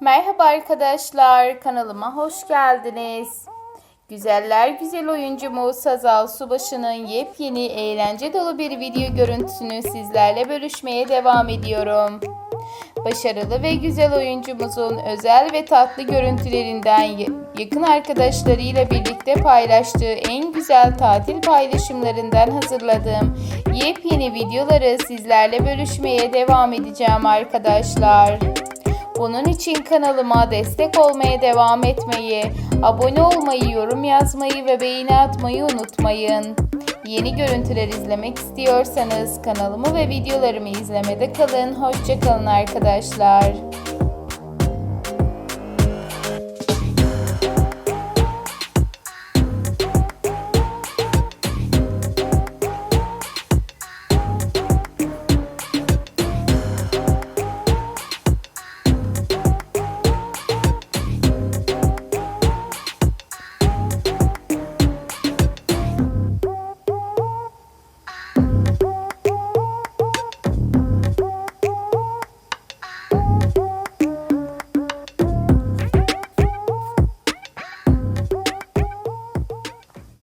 Merhaba arkadaşlar, kanalıma hoş geldiniz. Güzeller güzel oyuncumuz Hazal Subaşı'nın yepyeni eğlence dolu bir video görüntüsünü sizlerle bölüşmeye devam ediyorum. Başarılı ve güzel oyuncumuzun özel ve tatlı görüntülerinden yakın arkadaşlarıyla birlikte paylaştığı en güzel tatil paylaşımlarından hazırladığım yepyeni videoları sizlerle bölüşmeye devam edeceğim arkadaşlar. Bunun için kanalıma destek olmaya devam etmeyi, abone olmayı, yorum yazmayı ve beğeni atmayı unutmayın. Yeni görüntüler izlemek istiyorsanız kanalımı ve videolarımı izlemede kalın. Hoşçakalın arkadaşlar.